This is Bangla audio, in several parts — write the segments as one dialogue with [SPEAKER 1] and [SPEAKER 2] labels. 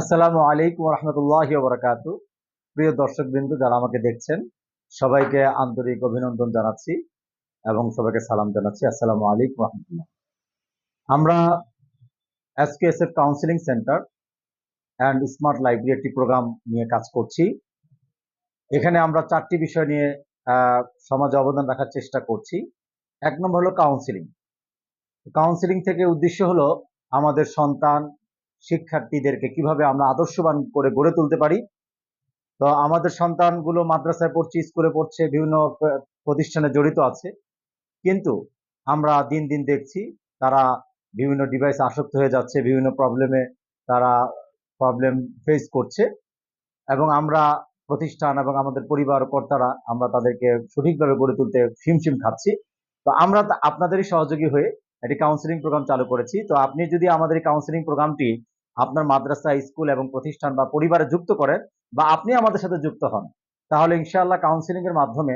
[SPEAKER 1] আসসালামু আলাইকুম রহমতুল্লাহ বরকাত প্রিয় দর্শক বিন্দু যারা আমাকে দেখছেন, সবাইকে আন্তরিক অভিনন্দন জানাচ্ছি এবং সবাইকে সালাম জানাচ্ছি। আসসালামু আলাইকুম রহমতুল্লাহ আমরা S K S F counselling centre and smart library একটি প্রোগ্রাম নিয়ে কাজ করছি। এখানে আমরা চারটি বিষয় নিয়ে সমাজে অবদান রাখার চেষ্টা করছি। এক নম্বর হলো কাউন্সিলিং কাউন্সিলিং থেকে উদ্দেশ্য হলো আমাদের সন্তান শিক্ষার্থীদেরকে কীভাবে আমরা আদর্শবান করে গড়ে তুলতে পারি? তো আমাদের সন্তানগুলো মাদ্রাসায় পড়ছে, স্কুলে পড়ছে, বিভিন্ন প্রতিষ্ঠানে জড়িত আছে। কিন্তু আমরা দিন দিন দেখছি তারা বিভিন্ন ডিভাইস আসক্ত হয়ে যাচ্ছে, বিভিন্ন প্রবলেমে তারা প্রবলেম ফেস করছে এবং আমরা প্রতিষ্ঠান এবং আমাদের পরিবার কর্তারা আমরা তাদেরকে সঠিকভাবে গড়ে তুলতে শিমশিম খাচ্ছি। তো আমরা আপনাদেরই সহযোগী হয়ে একটি কাউন্সিলিং প্রোগ্রাম চালু করেছি। তো আপনি যদি আমাদের এই কাউন্সিলিং প্রোগ্রামটি আপনার মাদ্রাসা, স্কুল এবং প্রতিষ্ঠান বা পরিবারে যুক্ত করেন বা আপনি আমাদের সাথে যুক্ত হন, তাহলে ইনশাআল্লাহ কাউন্সিলিং এর মাধ্যমে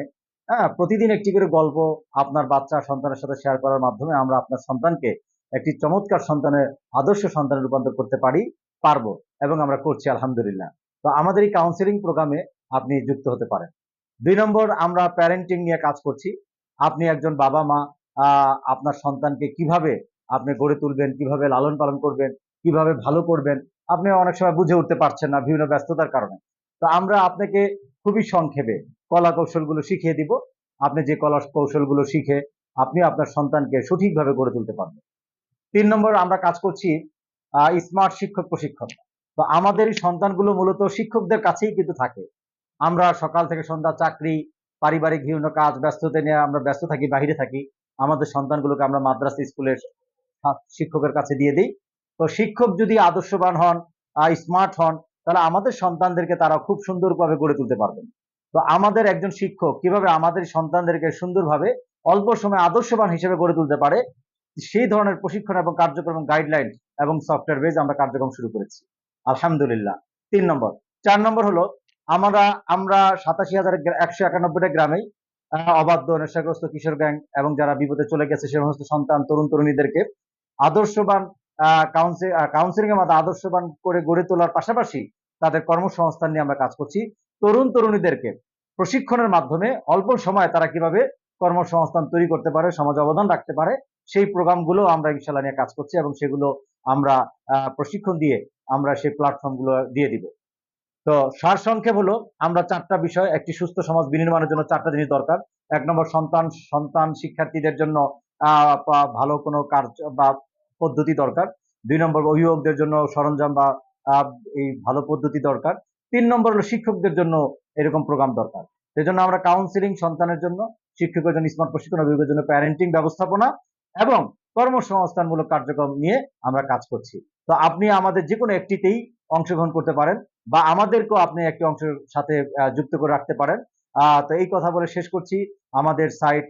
[SPEAKER 1] হ্যাঁ প্রতিদিন একটি করে গল্প আপনার বাচ্চা সন্তানের সাথে শেয়ার করার মাধ্যমে আমরা আপনার সন্তানকে একটি চমৎকার সন্তানের আদর্শ সন্তানে রূপান্তর করতে পারি, পারব এবং আমরা করছি আলহামদুলিল্লাহ। তো আমাদের এই কাউন্সিলিং প্রোগ্রামে আপনি যুক্ত হতে পারেন। দুই নম্বর, আমরা প্যারেন্টিং নিয়ে কাজ করছি। আপনি একজন বাবা মা আপনার সন্তানকে কীভাবে আপনি গড়ে তুলবেন, কীভাবে লালন পালন করবেন কীভাবে ভালো করবেন, আপনি অনেক সময় বুঝে উঠতে পারছেন না বিভিন্ন ব্যস্ততার কারণে। তো আমরা আপনাকে খুবই সংক্ষেপে কলা কৌশলগুলো শিখিয়ে দিব। আপনি যে কলা কৌশলগুলো শিখে আপনি আপনার সন্তানকে সঠিকভাবে গড়ে তুলতে পারবেন। তিন নম্বর আমরা কাজ করছি স্মার্ট শিক্ষক প্রশিক্ষণ। তো আমাদের এই সন্তানগুলো মূলত শিক্ষকদের কাছেই কিন্তু থাকে। আমরা সকাল থেকে সন্ধ্যা চাকরি, পারিবারিক বিভিন্ন কাজ, ব্যস্ততা নিয়ে আমরা ব্যস্ত থাকি, বাইরে থাকি। আমাদের সন্তানগুলোকে আমরা মাদ্রাসা স্কুলের শিক্ষকের কাছে দিয়ে দিই। তো শিক্ষক যদি আদর্শবান হন স্মার্ট হন, তাহলে আমাদের সন্তানদেরকে তারা খুব সুন্দরভাবে গড়ে তুলতে পারবেন। তো আমাদের একজন শিক্ষক কীভাবে আমাদের সন্তানদেরকে সুন্দরভাবে অল্প সময় আদর্শবান হিসেবে গড়ে তুলতে পারে, সেই ধরনের প্রশিক্ষণ এবং কার্যক্রম গাইডলাইন এবং সফটওয়্যার বেজ আমরা কার্যক্রম শুরু করেছি। আলহামদুলিল্লাহ। তিন নম্বর। চার নম্বর হলো, আমরা আমরা সাতাশি হাজার একশো একানব্বইটা গ্রামেই অবাধ্য, নেশাগ্রস্ত কিশোর গ্যাং এবং যারা বিপদে চলে গেছে, সে সমস্ত সন্তান, তরুণ, তরুণীদেরকে আদর্শবান কাউন্সিলিং এর মাধ্যমে আদর্শবান করে গড়ে তোলার পাশাপাশি তাদের কর্মসংস্থান নিয়ে আমরা কাজ করছি। তরুণ তরুণীদেরকে প্রশিক্ষণের মাধ্যমে অল্প সময় তারা কীভাবে কর্মসংস্থান তৈরি করতে পারে, সমাজ অবদান রাখতে পারে, সেই প্রোগ্রামগুলো আমরা ইনশাল্লাহ নিয়ে কাজ করছি এবং সেগুলো আমরা প্রশিক্ষণ দিয়ে আমরা সেই প্ল্যাটফর্মগুলো দিয়ে দিব। তো সারসংক্ষেপ হলো, আমরা চারটা বিষয়, একটি সুস্থ সমাজ বিনির্মাণের জন্য চারটা জিনিস দরকার। এক নম্বর সন্তান সন্তান শিক্ষার্থীদের জন্য ভালো কোনো কার্য বা পদ্ধতি দরকার। দুই নম্বর অভিভাবকদের জন্য সরঞ্জাম বা এই ভালো পদ্ধতি দরকার। তিন নম্বর হলো শিক্ষকদের জন্য এরকম প্রোগ্রাম দরকার। সেজন্য আমরা কাউন্সিলিং সন্তানের জন্য, শিক্ষকের জন্য স্মার্ট প্রশিক্ষণ অভিভাবকের জন্য প্যারেন্টিং ব্যবস্থাপনা এবং কর্মসংস্থানমূলক কার্যক্রম নিয়ে আমরা কাজ করছি। তো আপনি আমাদের যে কোনো একটিতেই অংশগ্রহণ করতে পারেন বা আমাদেরকেও আপনি একটি অংশের সাথে যুক্ত করে রাখতে পারেন। তো এই কথা বলে শেষ করছি। আমাদের site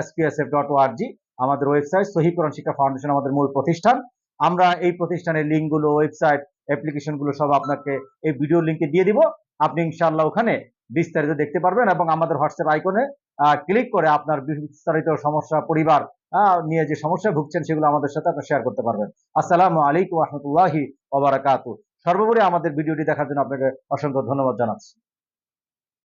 [SPEAKER 1] S P S F dot O R G আমাদের ওয়েবসাইট সহিকরণ শিক্ষা ফাউন্ডেশন আমাদের মূল প্রতিষ্ঠান। আমরা এই প্রতিষ্ঠানের লিঙ্কগুলো ওয়েবসাইট অ্যাপ্লিকেশনগুলো সব আপনাকে এই ভিডিও লিঙ্কে দিয়ে দিব। আপনি ইনশাআল্লাহ ওখানে বিস্তারিত দেখতে পারবেন এবং আমাদের হোয়াটসঅ্যাপ আইকনে ক্লিক করে আপনার বিস্তারিত সমস্যা, পরিবার নিয়ে যে সমস্যা ভুগছেন সেগুলো আমাদের সাথে আপনি শেয়ার করতে পারবেন। আসসালামু আলাইকুম রহমতুল্লাহি ওবারাকাতু সর্বোপরি আমাদের ভিডিওটি দেখার জন্য আপনাকে অসংখ্য ধন্যবাদ জানাচ্ছি।